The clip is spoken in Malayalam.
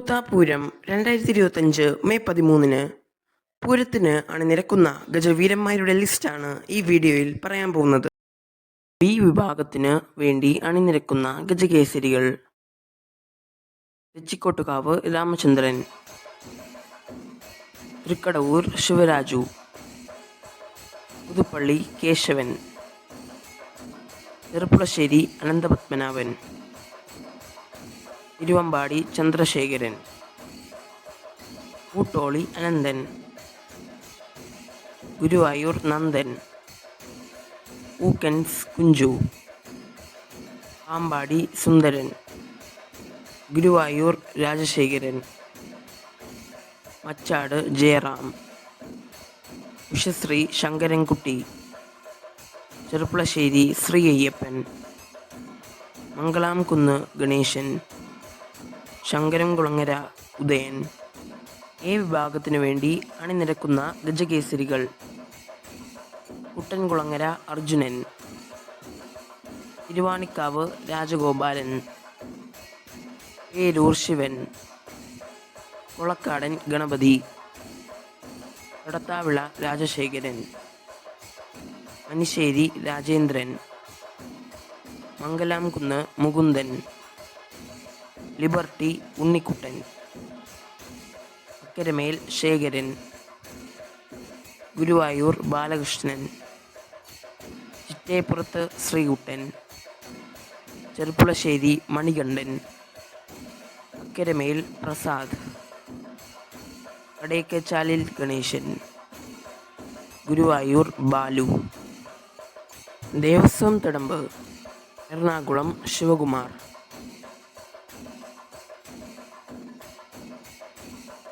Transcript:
ചെറുതൂത്ത പൂരം രണ്ടായിരത്തി ഇരുപത്തഞ്ച് മെയ് പതിമൂന്നിന് പൂരത്തിന് അണിനിരക്കുന്ന ഗജവീരന്മാരുടെ ലിസ്റ്റാണ് ഈ വീഡിയോയിൽ പറയാൻ പോകുന്നത്. ബി വിഭാഗത്തിന് വേണ്ടി അണിനിരക്കുന്ന ഗജകേസരികൾ തെച്ചിക്കോട്ടുകാവ് രാമചന്ദ്രൻ തൃക്കടവൂർ ശിവരാജു പുതുപ്പള്ളി കേശവൻ ചെറുപ്പുളശ്ശേരി അനന്തപത്മനാഭൻ തിരുവമ്പാടി ചന്ദ്രശേഖരൻ. കൂട്ടോളി അനന്തൻ. ഗുരുവായൂർ നന്ദൻ. ഊക്കൻസ് കുഞ്ചു. പാമ്പാടി സുന്ദരൻ. ഗുരുവായൂർ രാജശേഖരൻ. മച്ചാട് ജയറാം. ഉഷശ്രീ ശങ്കരൻകുട്ടി. ചെറുപ്പുളശ്ശേരി ശ്രീ അയ്യപ്പൻ. മംഗളാംകുന്ന് ഗണേശൻ. ശങ്കരൻകുളങ്ങര ഉദയൻ. എ വിഭാഗത്തിനു വേണ്ടി അണിനിരക്കുന്ന ഗജകേസരികൾ കുട്ടൻകുളങ്ങര അർജുനൻ. തിരുവാണിക്കാവ് രാജഗോപാലൻ. പേരൂർ ശിവൻ. കുളക്കാടൻ ഗണപതി. എടത്താവിള രാജശേഖരൻ. മനിശ്ശേരി രാജേന്ദ്രൻ. മംഗലാംകുന്ന് മുകുന്ദൻ. ലിബർട്ടി ഉണ്ണിക്കുട്ടൻ. അക്കരമേൽ ശേഖരൻ. ഗുരുവായൂർ ബാലകൃഷ്ണൻ. ചിറ്റേപ്പുറത്ത് ശ്രീകുട്ടൻ. ചെറുപ്പുളശ്ശേരി മണികണ്ഠൻ. അക്കരമേൽ പ്രസാദ്. കടേക്കച്ചാലിൽ ഗണേശൻ. ഗുരുവായൂർ ബാലു. ദേവസ്വം തടമ്പ് എറണാകുളം ശിവകുമാർ.